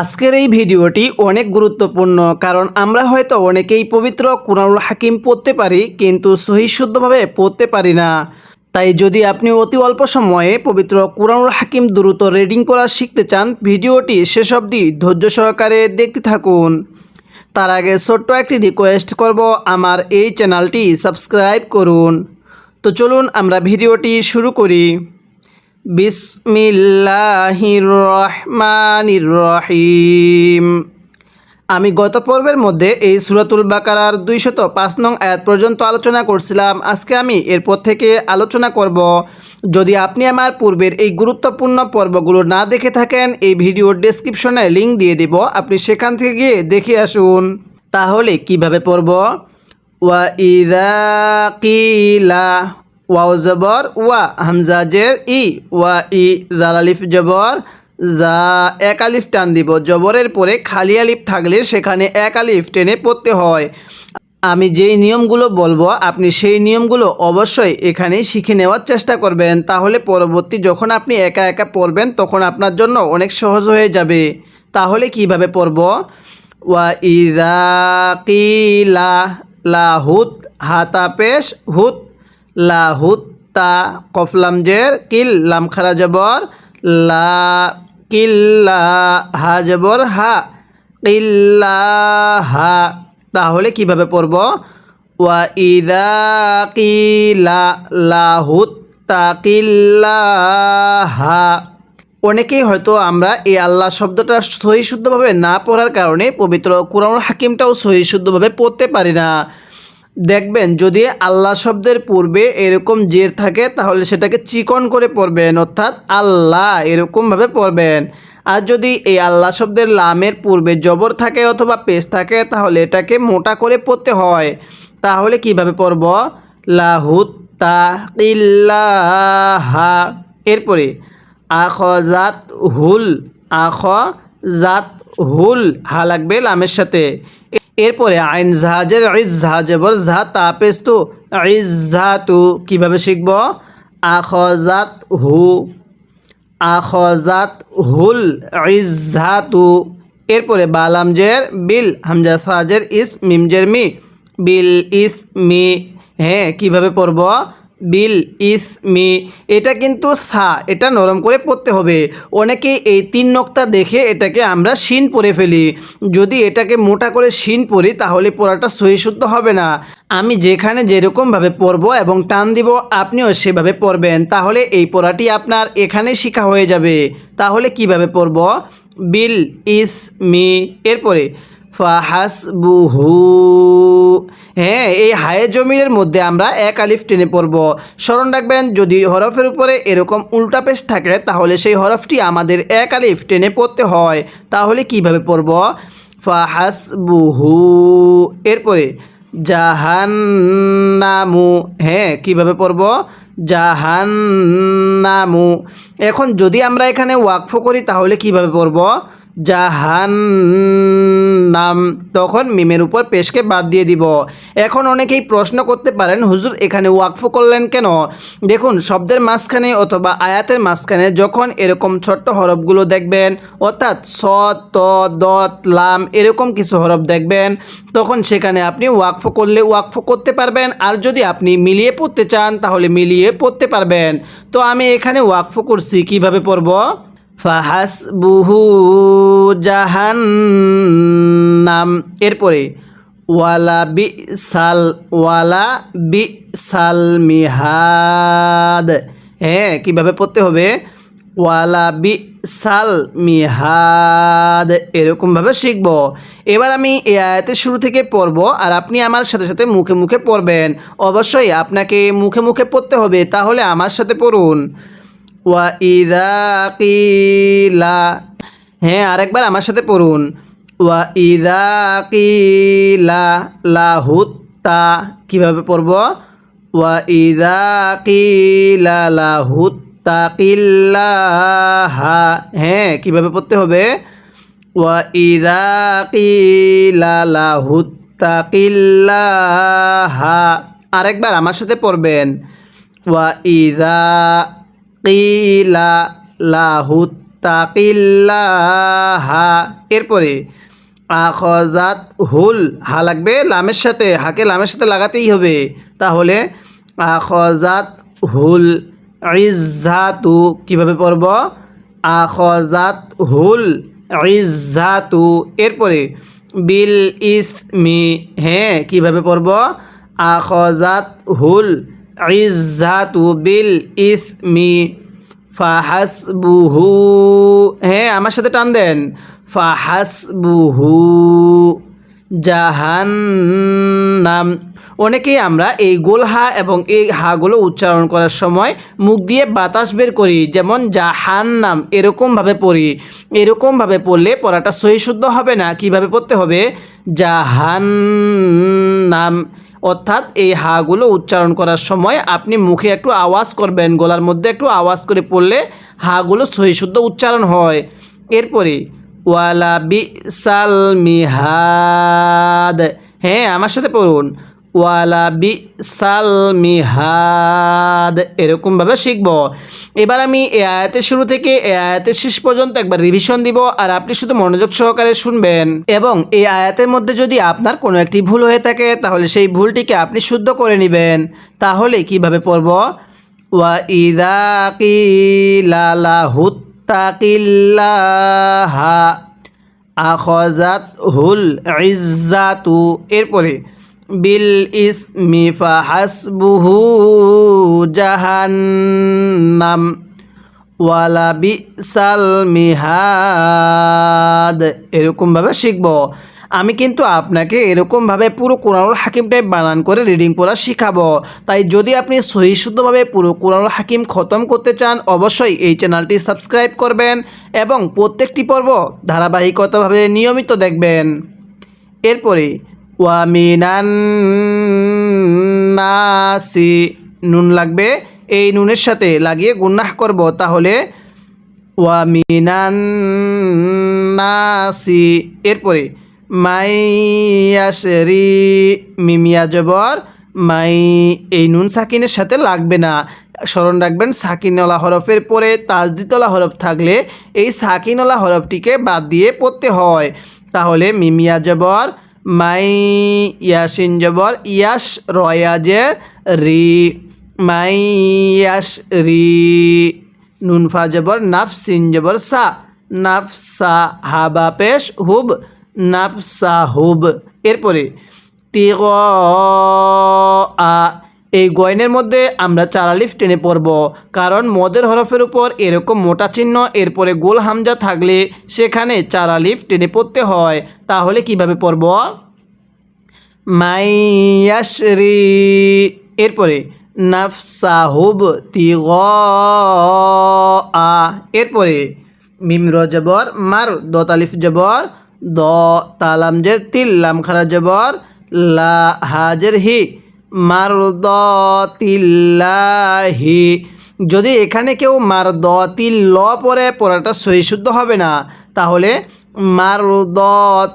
আজকের এই ভিডিওটি অনেক গুরুত্বপূর্ণ, কারণ আমরা হয়তো অনেকেই পবিত্র কুরআনুল হাকিম পড়তে পারি, কিন্তু সহি শুদ্ধভাবে পড়তে পারি না। তাই যদি আপনি অতি অল্প সময়ে পবিত্র কুরআনুল হাকিম দ্রুত রিডিং করা শিখতে চান, ভিডিওটি শেষ অবধি ধৈর্য সহকারে দেখতে থাকুন। তার আগে ছোট্ট একটি রিকোয়েস্ট করব আমার এই চ্যানেলটি সাবস্ক্রাইব করুন। তো চলুন আমরা ভিডিওটি শুরু করি। বিসমিল্লাহির রহমানির রহিম আমি গত পর্বের মধ্যে এই সুরাতুল বাকারার দুইশত পাঁচ নং আয়াত পর্যন্ত আলোচনা করছিলাম। আজকে আমি এরপর থেকে আলোচনা করব, যদি আপনি আমার পূর্বের এই গুরুত্বপূর্ণ পর্বগুলো না দেখে থাকেন, এই ভিডিওর ডেসক্রিপশনে লিঙ্ক দিয়ে দিব। আপনি সেখান থেকে গিয়ে দেখে আসুন। তাহলে কীভাবে পড়ব? ওয়া ইদা কিলা ওয়াও জবর, ওয়া হামজাজের ই, ওয়া ই জালালিফ জবর যা এক আলিফ টান দিব। জবরের পরে খালি আলিফ থাকলে সেখানে এক আলিফ টেনে পড়তে হয়। আমি যেই নিয়মগুলো বলব, আপনি সেই নিয়মগুলো অবশ্যই এখানে শিখে নেওয়ার চেষ্টা করবেন। তাহলে পরবর্তী যখন আপনি একা একা পড়বেন, তখন আপনার জন্য অনেক সহজ হয়ে যাবে। তাহলে কীভাবে পড়ব? ওয়া ইদা কিলা, লাহুত, হাতা পেশ, হুত লাহুত তা কফলাম জের, কিল লাম খারা জবর, লা কিল্লা হা জবর, হা কিল্লা হা। তাহলে কীভাবে পড়ব? ওয়া ইদা কিলা লাহুত তা কিল্লা হা। অনেকেই হয়তো আমরা এই আল্লাহ শব্দটা সহি শুদ্ধভাবে না পড়ার কারণে পবিত্র কোরআন হাকিমটাও সহি শুদ্ধভাবে পড়তে পারি না। দেখবেন, যদি আল্লাহ শব্দের পূর্বে এরকম জের থাকে, তাহলে সেটাকে চিকন করে পড়বেন, অর্থাৎ আল্লাহ এরকমভাবে পড়বেন। আর যদি এই আল্লাহ শব্দের লামের পূর্বে জবর থাকে অথবা পেশ থাকে, তাহলে এটাকে মোটা করে পড়তে হয়। তাহলে কীভাবে পড়ব? লাহুত তা ইল্লাহা এরপরে আখ জাত হুল আখ জাত হুল হা লাগবে লামের সাথে। এরপরে আইন জাহাজের ইজ জাহাজেবর জাহা তাপেস তো ইজ তু কীভাবে শিখব? আখজাত হু আখজাত হুল ইজাতু এরপরে বালামজের, বিল, হামজা সাজের ইস, মিমজের মি, বিল ইস মি হ্যাঁ কীভাবে পড়ব? বিল ইস মি। এটা কিন্তু সা, এটা নরম করে পড়তে হবে। অনেকেই এই তিন নক্তা দেখে এটাকে আমরা শিন পরে ফেলি। যদি এটাকে মোটা করে শিন পরি, তাহলে পড়াটা সহি শুদ্ধ হবে না। আমি যেখানে যেরকমভাবে পড়ব এবং টান দিব, আপনিও সেভাবে পড়বেন। তাহলে এই পড়াটি আপনার এখানে শিখা হয়ে যাবে। তাহলে কীভাবে পড়ব? বিল ইস মি। এরপরে ফাহাসবুহু। হ্যাঁ এই হায়ে জমিনের মধ্যে আমরা এক আলিফ টেনে পড়ব। স্মরণ রাখবেন, যদি হরফের উপরে এরকম উল্টা পেশ থাকে, তাহলে সেই হরফটি আমাদের এক আলিফ টেনে পড়তে হয়। তাহলে কীভাবে পড়ব? ফাহাসবুহু। এরপরে, জাহান্নামু। হ্যাঁ কীভাবে পড়ব? জাহান্নামু। এখন যদি আমরা এখানে ওয়াকফ করি, তাহলে কীভাবে পড়ব? জাহান নাম তখন মিমের উপর পেশকে বাদ দিয়ে দিব। এখন অনেকেই প্রশ্ন করতে পারেন, হুজুর, এখানে ওয়াকফ করলেন কেন? দেখুন, শব্দের মাঝখানে অথবা আয়াতের মাঝখানে যখন এরকম ছোট্ট হরফগুলো দেখবেন, অর্থাৎ স, ত দত লাম এরকম কিছু হরফ দেখবেন, তখন সেখানে আপনি ওয়াকফ করলে ওয়াকফ করতে পারবেন। আর যদি আপনি মিলিয়ে পড়তে চান, তাহলে মিলিয়ে পড়তে পারবেন। তো আমি এখানে ওয়াকফ করছি, কীভাবে পড়ব? ফাহাসবুহু জাহান্নাম। এরপরে, ওয়ালা বি সাল ওয়ালা বি সাল মিহাদ। হ্যাঁ কীভাবে পড়তে হবে? ওয়ালা বি সাল মিহাদ। এরকমভাবে শিখব। এবার আমি এই আয়াতের শুরু থেকে পড়ব আর আপনি আমার সাথে সাথে মুখে মুখে পড়বেন। অবশ্যই আপনাকে মুখে মুখে পড়তে হবে, তাহলে আমার সাথে পড়ুন। ওয়া ইদা কিলা। হ্যাঁ আরেকবার আমার সাথে পড়ুন। ওয়া ইদা কিলা লাহুত্তা। কীভাবে পড়ব? ওয়া ইদা কিলা লাহুত্তা কিল্লাহা। হ্যাঁ কীভাবে পড়তে হবে? ওয়া ইদা কিলা লাহুত্তা কিল্লাহা। আরেকবার আমার সাথে পড়বেন। ওয়া ইদা কিলা লাহুত তাকিল্লাহা এরপরে আখজাত হুল হা লাগবে লামের সাথে, হাকে লামের সাথে লাগাতেই হবে। তাহলে আখজাত হুল ইজ্জাতু কীভাবে পড়ব? আখজাত হুল ইজ্জাতু। এরপরে, বিল ইসমি হ্যাঁ কীভাবে পড়ব? আখজাত হুল ইজ্জাতু বিল ইসমি ফাহাসবুহু। হ্যাঁ আমার সাথে টান দেন। ফাহাসবুহু জাহান্নাম। অনেকেই আমরা এই গোল হা এবং এই হাগুলো উচ্চারণ করার সময় মুখ দিয়ে বাতাস বের করি, যেমন জাহান্নাম, এরকমভাবে পড়ি। এরকমভাবে পড়লে পড়াটা সহি শুদ্ধ হবে না। কীভাবে পড়তে হবে? জাহান্নাম। অর্থাৎ এই হাগুলো উচ্চারণ করার সময় আপনি মুখে একটু আওয়াজ করবেন, গলার মধ্যে একটু আওয়াজ করে পড়লে হাগুলো সহি শুদ্ধ উচ্চারণ হয়। এরপরে, ওয়ালা বি সাল মিহাদ হ্যাঁ আমার সাথে পড়ুন। ওয়ালা বি সাল মিহাদ। এরকমভাবে শিখব। এবার আমি এ আয়াতের শুরু থেকে এ আয়াতের শেষ পর্যন্ত একবার রিভিশন দিব আর আপনি শুধু মনোযোগ সহকারে শুনবেন। এবং এই আয়াতের মধ্যে যদি আপনার কোনো একটি ভুল হয়ে থাকে, তাহলে সেই ভুলটিকে আপনি শুদ্ধ করে নেবেন। তাহলে কীভাবে পড়ব? ওয়া ইদা কিলা লাহুত্তাকিল্লাহা আখজাত হুল ইজ্জাতু। এরপরে বিল ইসমি ফাহাসবুহু জাহান্নাম, ওয়ালা বিসাল মিহাদ। এরকমভাবে শিখব। আমি কিন্তু আপনাকে এরকমভাবে পুরো কোরআনুল হাকিম টাইপ বানান করে রিডিং পড়া শিখাবো। তাই যদি আপনি সহি শুদ্ধভাবে পুরো কোরআনুল হাকিম খতম করতে চান, অবশ্যই এই চ্যানেলটি সাবস্ক্রাইব করবেন এবং প্রত্যেকটি পর্ব ধারাবাহিকতাভাবে নিয়মিত দেখবেন। এরপরে ওয়ামিনান নাসি নুন লাগবে। এই নুনের সাথে লাগিয়ে গুন্নাহ করব, তাহলে ওয়ামিনান নাসি এরপরে, মাইয়াশরি মিমিয়া জবর, মাই, এই নুন সাকিনের সাথে লাগবে না। স্মরণ রাখবেন, সাকিনওয়ালা হরফের পরে তাজদিতলা হরফ থাকলে এই সাকিনওয়ালা হরফটিকে বাদ দিয়ে পড়তে হয়। তাহলে মিমিয়া জবর মাই ইয়াসিন জবর, ইয়াস রয়াজের রি, মাই ইয়াস রি, নুনফা জবর, নাফসিন জবর, সা, নাফসা হাবা পেশ, হুব, নাফসা হুব। এরপরে তিগ আ এই গয়নের মধ্যে আমরা চারালিফ টেনে পড়ব কারণ মদের হরফের উপর এরকম মোটা চিহ্ন, এরপরে গোল হামজা থাকলে সেখানে চারালিফ টেনে পড়তে হয়। তাহলে কীভাবে পড়ব মাইয়াশরি, এরপরে নাফসাহুব তিগ আ এরপরে মিম র জবর, মার দ তালিফ জবর, দ তালাম জের তিল লাম খারা জবর, লা হাজের হি মার দ তিল্লাহি যদি এখানে কেউ মার দ ল পরে পড়াটা সহি শুদ্ধ হবে না, তাহলে মার দ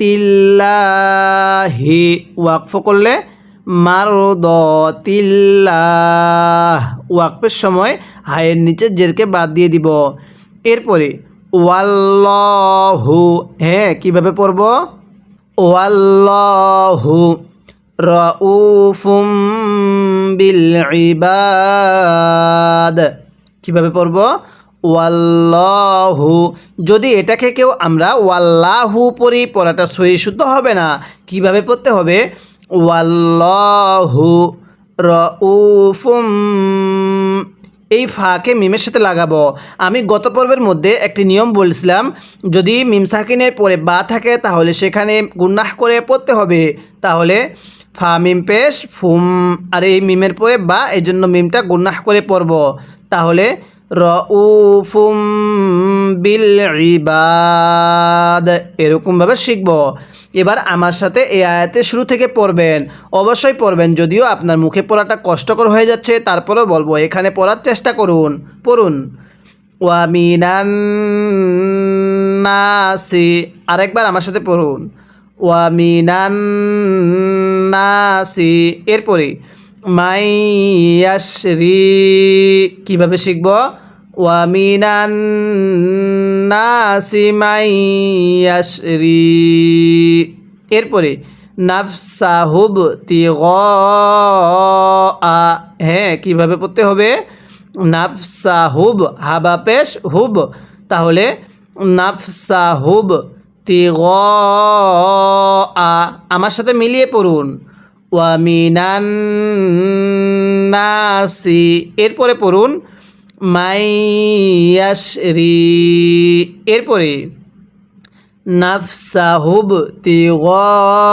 তিল্লাহি ওয়াকফ করলে মার দ তিল্লাহ ওয়াকফের সময় হায়ের নিচে জেরকে বাদ দিয়ে দিব। এরপরে ওয়াল্লাহু হ্যাঁ কীভাবে পড়ব? ওয়াল্লাহু রউফুম বিল ইবাদ কীভাবে পড়ব? ওয়াল্লাহু। যদি এটাকে কেউ আমরা ওয়াল্লাহু পড়ি, পড়াটা সহি শুদ্ধ হবে না, কীভাবে পড়তে হবে? ওয়াল্লাহু রউফুম। এই ফাকে মিমের সাথে লাগাবো। আমি গত পর্বের মধ্যে একটি নিয়ম বলছিলাম, যদি মিম সাকিনের পরে বা থাকে, তাহলে সেখানে গুন্নাহ করে পড়তে হবে। তাহলে ফা মিম পেশ, ফুম, আর এই মিমের পরে বা এই জন্য মিমটা গুন্নাহ করে পড়ব। তাহলে রউফুম বিল ইবাদ, এরকমভাবে শিখব। এবার আমার সাথে এই আয়াতে শুরু থেকে পড়বেন। অবশ্যই পড়বেন, যদিও আপনার মুখে পড়াটা কষ্টকর হয়ে যাচ্ছে, তারপরেও বলব, এখানে পড়ার চেষ্টা করুন। পড়ুন। ওয়ামিনান নাসি, আরেকবার আমার সাথে পড়ুন। ওয়ামিনান নাসি। এরপরে, মাইয়াশরি, কীভাবে শিখব? ওয়ামিনান নাসি মাই ইয়াশরি এরপরে, নাফসাহুব তিগ। হ্যাঁ কীভাবে পড়তে হবে? নাফসাহুব, হাবা পেশ, হুব। তাহলে, নাফসাহুব আ আমার সাথে মিলিয়ে পড়ুন। ওয়ামিনান নাসি, এরপরে পড়ুন মাইয়াশরি এরপরে নাফসাহুব তিগা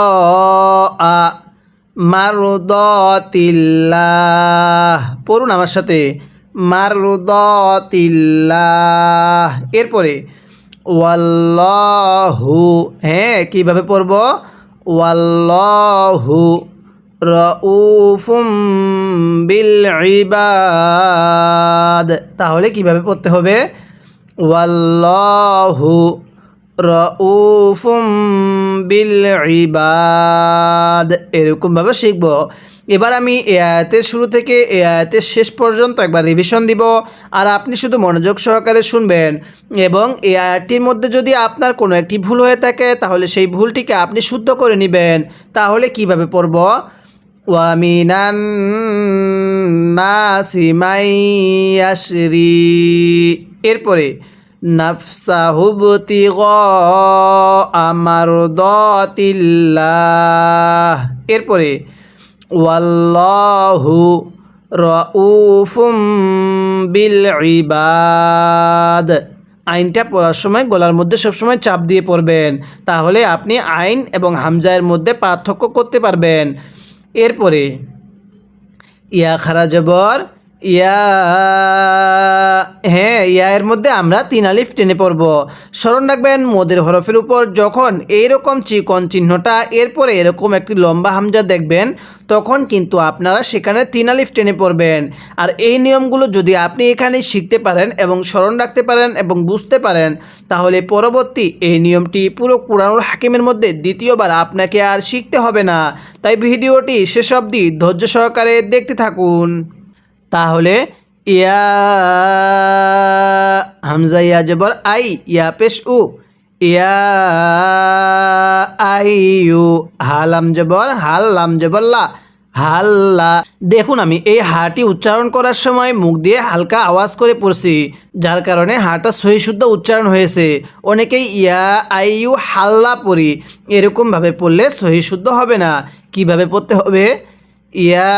মারুদাতিল্লাহ, পড়ুন আমার সাথে, মারুদাতিল্লাহ, এরপরে ওয়াল্লাহু হ্যাঁ কীভাবে পড়ব? ওয়াল্লাহু রউফুম বিল ইবাদ তাহলে কীভাবে পড়তে হবে? ওয়াল্লাহু রউফুম বিল ইবাদ এরকমভাবে শিখব। এবার আমি, এ আয়াতের শুরু থেকে, এ আয়াতের শেষ পর্যন্ত একবার রিভিশন দিব। আর আপনি শুধু মনোযোগ সহকারে শুনবেন এবং এই আয়াতটির মধ্যে যদি আপনার কোনো একটি ভুল হয়ে থাকে, তাহলে সেই ভুলটিকে আপনি শুদ্ধ করে নেবেন। তাহলে কীভাবে পড়ব? ওয়ামিনান মাই এরপরে নাফসাহুবতি আমার দতিল্লাহ এরপরে ওয়াল্লাহু রউফুম বিল ইবাদ আইনটা পড়ার সময় গলার মধ্যে সবসময় চাপ দিয়ে পড়বেন। তাহলে আপনি আইন এবং হামজায়ের মধ্যে পার্থক্য করতে পারবেন। এরপরে, ইয়া খারা জবর ইয়া হ্যাঁ ইয়া এর মধ্যে আমরা তিন আলিফ টেনে পড়ব। স্মরণ রাখবেন, মোদের হরফের উপর যখন এইরকম চিকন চিহ্নটা, এরপরে এরকম একটি লম্বা হামজা দেখবেন তখন কিন্তু আপনারা সেখানে তিন আলিফ টেনে পড়বেন। আর এই নিয়মগুলো যদি আপনি এখানে শিখতে পারেন এবং স্মরণ রাখতে পারেন এবং বুঝতে পারেন, তাহলে পরবর্তী এই নিয়মটি পুরো কোরআনুল হাকিমের মধ্যে দ্বিতীয়বার আপনাকে আর শিখতে হবে না। তাই ভিডিওটি শেষ অবধি ধৈর্য সহকারে দেখতে থাকুন। তাহলে, ইয়া হামজা ইয়া জবর আই, ইয়া পেশ উ। ইয়া আই ইউ হালাম জবর হাল লাম জবর হাল্লা। দেখুন আমি এই হাটি উচ্চারণ করার সময় মুখ দিয়ে হালকা আওয়াজ করে পড়ছি, যার কারণে হাটা সহি শুদ্ধ উচ্চারণ হয়েছে। অনেকেই ইয়া আই ইউ হাল্লা পড়ি, এরকমভাবে পড়লে সহি শুদ্ধ হবে না। কীভাবে পড়তে হবে? ইয়া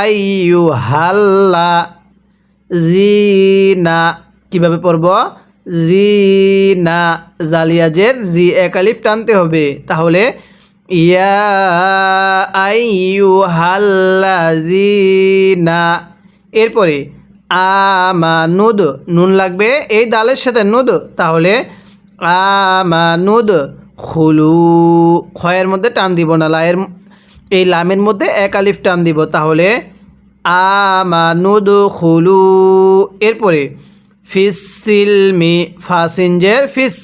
আইয়ু হাল্লা, জিনা। কীভাবে পড়ব? জিনা, জালিয়াজের জি একালিফ টানতে হবে। তাহলে, ইয়া হাল্লা জিনা এরপরে, আমানুদ, নুন লাগবে এই দালের সাথে নুদ। তাহলে, আমানুদ, খুলু, ক্ষয়ের মধ্যে টান দিব না, লায়ের এই লামের মধ্যে এক আলিফ টান দিব। তাহলে, আমানুদ, খুলু, এরপরে ফিস সিলমি ফাসিনজের ফিস।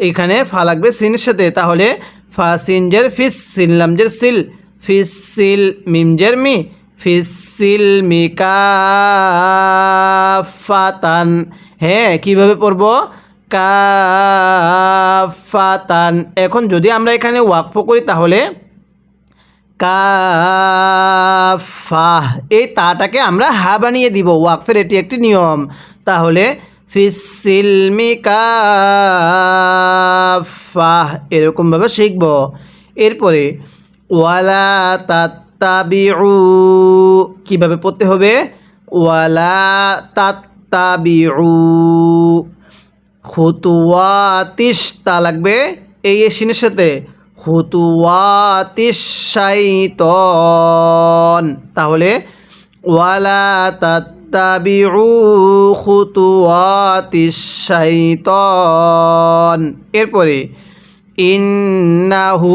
এখানে ফা লাগবে সিনের সাথে, তাহলে ফাসিনজের ফিস সিললামজের সিল ফিস সিল মিমজের মি ফিস সিল মি কাফাতান হ্যাঁ কীভাবে পড়ব? কাফাতান এখন যদি আমরা এখানে ওয়াকফ করি, তাহলে কাফা এই তাটাকে আমরা হা বানিয়ে দিব। ওয়াকফের এটি একটি নিয়ম। তাহলে ফিসিলমি কাফা এরকমভাবে শিখব। এরপরে ওয়ালা তাত্তাবিউ কীভাবে পড়তে হবে? ওয়ালা তাত্তাবিউ খুতুয়াতিস তা লাগবে এই এসিনের সাথে। খুতুয়াতিস শাইতন। তাহলে ওয়ালা তাত্তাবিউ শাইতন এরপরে ইন্নাহু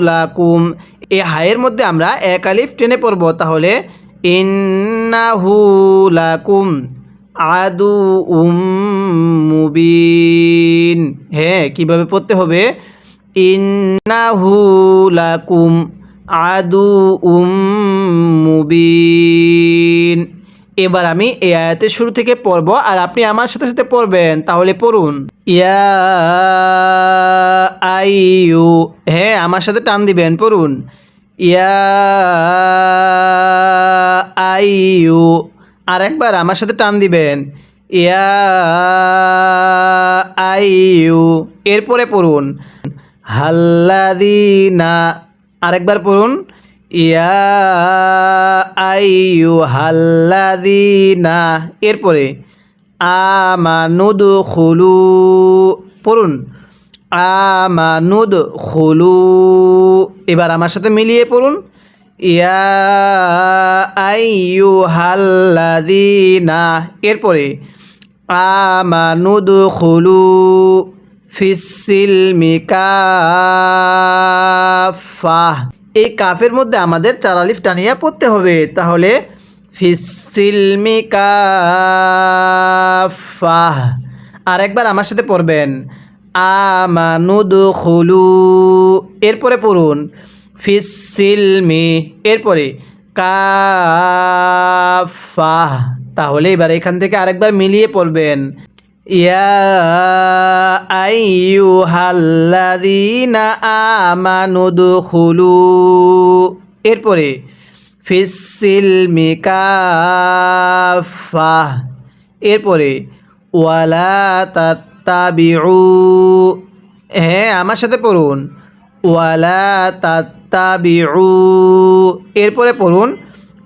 লাকুম এই হায়ের মধ্যে আমরা এক আলিফ টেনে পড়ব, তাহলে ইন্নাহু লাকুম আদু উম মুবিন হ্যাঁ কীভাবে পড়তে হবে? ইন্নাহু লাকুম আদু উম মুবিন এবার আমি এই আয়াতের শুরু থেকে পড়ব আর আপনি আমার সাথে সাথে পড়বেন, তাহলে পড়ুন। ইয়া আইয়ু হ্যাঁ আমার সাথে টান দিবেন, পড়ুন। ইয়া আইয়ু আর একবার আমার সাথে টান দিবেন। ইয়া আইয়ু, এরপরে পড়ুন। হাল্লাদিনা আরেকবার পড়ুন। ইয়া আইয়ু হাল্লাদিনা এরপরে আমানুদ খুলু পড়ুন আমানুদ খুলু এবার আমার সাথে মিলিয়ে পড়ুন, ইয়া আইয়ু হাল্লাদিনা এরপরে আমানুদ খুলু ফিসিল মিকাফা এই কাফের মধ্যে আমাদের চার আলিফ টানিয়া পড়তে হবে। তাহলে ফিসিল মিকাফা আর একবার আমার সাথে পড়বেন। আমানুদ খুলু এরপরে পড়ুন। ফিসিলমি এরপরে কাফা তাহলে এবার এখান থেকে আরেকবার মিলিয়ে পড়বেন। ইয়া আইয়ুহাল্লাযীনা আমানুদ খুলু এরপরে ফিসিলমি কাফা এরপরে, ওয়ালা তাত্তাবিউ। হ্যাঁ আমার সাথে পড়ুন। ওয়ালা তাত্তাবিউ। এরপরে পড়ুন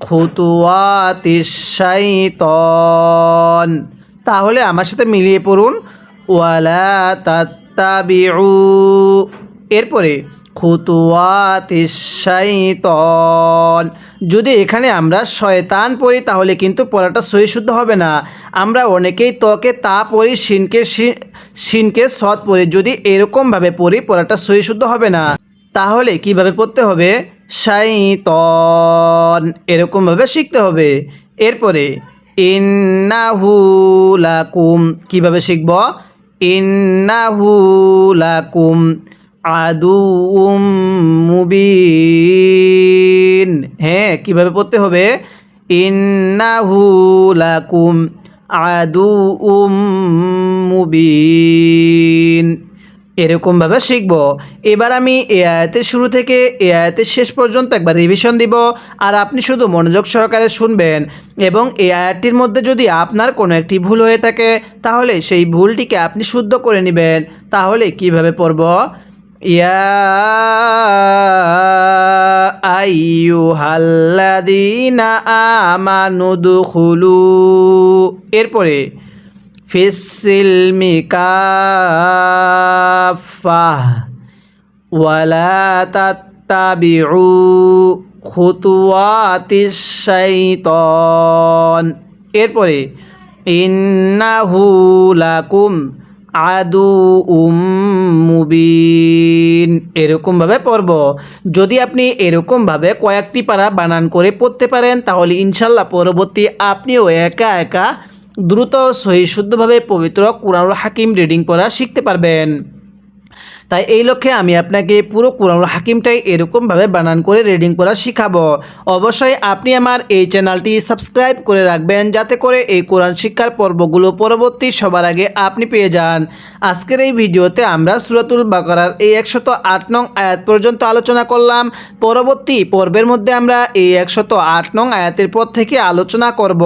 খুতুয়াতিস শাইতন তাহলে আমার সাথে মিলিয়ে পড়ুন। ওয়ালা তাত্তাবিউ। এরপরে খুতুয়াতিস শাইতন। যদি এখানে আমরা শয়তান পড়ি, তাহলে কিন্তু পড়াটা সহি শুদ্ধ হবে না। আমরা অনেকেই তকে তা পড়ি, শিনকে শি- শিনকে সৎ পড়ি। যদি এরকমভাবে পড়ি, পড়াটা সহি শুদ্ধ হবে না। তাহলে কীভাবে পড়তে হবে? শাইতন। এরকমভাবে শিখতে হবে। এরপরে ইন্নাহু লাকুম। কীভাবে শিখব? ইন্নাহু লাকুম আদুউম মুবিন। হ্যাঁ কীভাবে পড়তে হবে? ইন্নাহু লাকুম আদুউম মুবিন। এরকমভাবে শিখব। এবার আমি এ আয়াতের শুরু থেকে এ আয়াতের শেষ পর্যন্ত একবার রিভিশন দিব। আর আপনি শুধু মনোযোগ সহকারে শুনবেন এবং এই আয়াতটির মধ্যে যদি আপনার কোনো একটি ভুল হয়ে থাকে, তাহলে সেই ভুলটিকে আপনি শুদ্ধ করে নেবেন। তাহলে কীভাবে পড়ব? ইয়া আইয়ুহাল্লাযীনা এরপরে ফিসিলমি কাফা ওয়ালা এরপরে, ইন্নাহু লাকুম আদু উম মুবিন। এরকমভাবে পড়ব। যদি আপনি এরকমভাবে কয়েকটি পারা বানান করে পড়তে পারেন, তাহলে ইনশাল্লাহ পরবর্তী আপনিও একা একা দ্রুত সহি শুদ্ধভাবে পবিত্র কোরআনুল হাকিম রিডিং করা শিখতে পারবেন। তাই এই লক্ষ্যে আমি আপনাকে পুরো কোরআনুল হাকিমটাই এরকমভাবে বানান করে রিডিং করা শিখাবো। অবশ্যই আপনি আমার এই চ্যানেলটি সাবস্ক্রাইব করে রাখবেন যাতে করে এই কোরআন শিক্ষার পর্বগুলো পরবর্তী সবার আগে আপনি পেয়ে যান। আজকের এই ভিডিওতে আমরা সুরাতুল বাকারার এই একশত আট নং আয়াত পর্যন্ত আলোচনা করলাম। পরবর্তী পর্বের মধ্যে আমরা এই একশত আট নং আয়াতের পর থেকে আলোচনা করব।